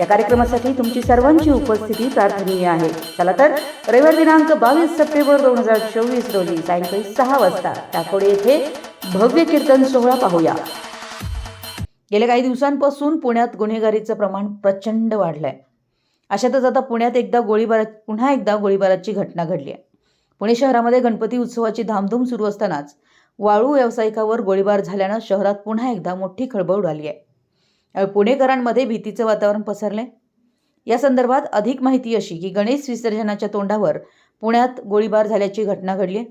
या कार्यक्रमासाठी तुमची सर्वांची उपस्थिती प्रार्थनीय आहे. चला तर रविवार दिनांक बावीस सप्टेंबर दोन हजार चोवीस रोजी सायंकाळी सहा वाजता टाकोडे येथे भव्य कीर्तन सोहळा पाहूया. गेल्या काही दिवसांपासून पुण्यात गुन्हेगारीचं प्रमाण प्रचंड वाढलंय. अशातच आता पुण्यात एकदा गोळीबारा पुन्हा एकदा गोळीबाराची घटना घडली आहे. पुणे शहरामध्ये गणपती उत्सवाची धामधूम सुरू असतानाच वाळू व्यावसायिकावर गोळीबार झाल्यानं शहरात पुन्हा एकदा मोठी खळबळ उडाली आहे. पुणेकरांमध्ये भीतीचं वातावरण पसरलंय या संदर्भात अधिक माहिती अशी की गणेश विसर्जनाच्या तोंडावर पुण्यात गोळीबार झाल्याची घटना घडली. आहे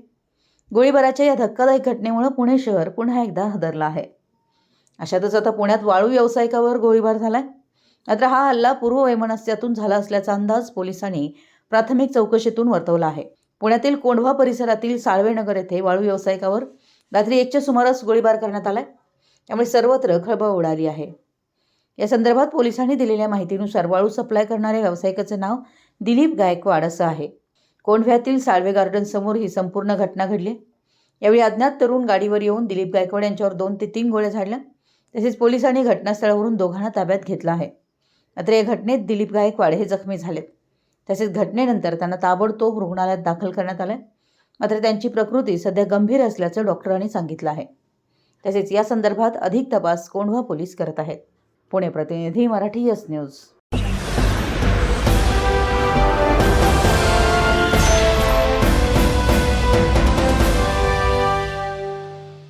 गोळीबाराच्या या धक्कादायक घटनेमुळे पुणे शहर पुन्हा एकदा हदरला आहे. अशातच आता पुण्यात वाळू व्यावसायिकावर गोळीबार झालाय. मात्र हा हल्ला पूर्व वैमनस्यातून झाला असल्याचा अंदाज पोलिसांनी प्राथमिक चौकशीतून वर्तवला आहे. पुण्यातील कोंढवा परिसरातील साळवेनगर येथे वाळू व्यावसायिकावर रात्री एकच्या सुमारास गोळीबार करण्यात आलाय. त्यामुळे सर्वत्र खळबळ उडाली आहे. या संदर्भात पोलिसांनी दिलेल्या माहितीनुसार वाळू सप्लाय करणाऱ्या व्यावसायिकाचं नाव दिलीप गायकवाड असं आहे. कोंढव्यातील साळवे गार्डनसमोर ही संपूर्ण घटना घडली. यावेळी अज्ञात तरुण गाडीवर येऊन दिलीप गायकवाड यांच्यावर दोन ते तीन गोळ्या झाडल्या. तसेच पोलिसांनी घटनास्थळावरून दोघांना ताब्यात घेतला आहे. मात्र या घटनेत दिलीप गायकवाड हे जखमी झालेत. तसेच घटनेनंतर त्यांना ताबडतोब रुग्णालयात दाखल करण्यात आलं मात्र त्यांची प्रकृती सध्या गंभीर असल्याचं डॉक्टरांनी सांगितलं आहे. तसेच या संदर्भात अधिक तपास कोंढवा पोलीस करत आहेत. पुणे प्रतिनिधी मराठी यस न्यूज.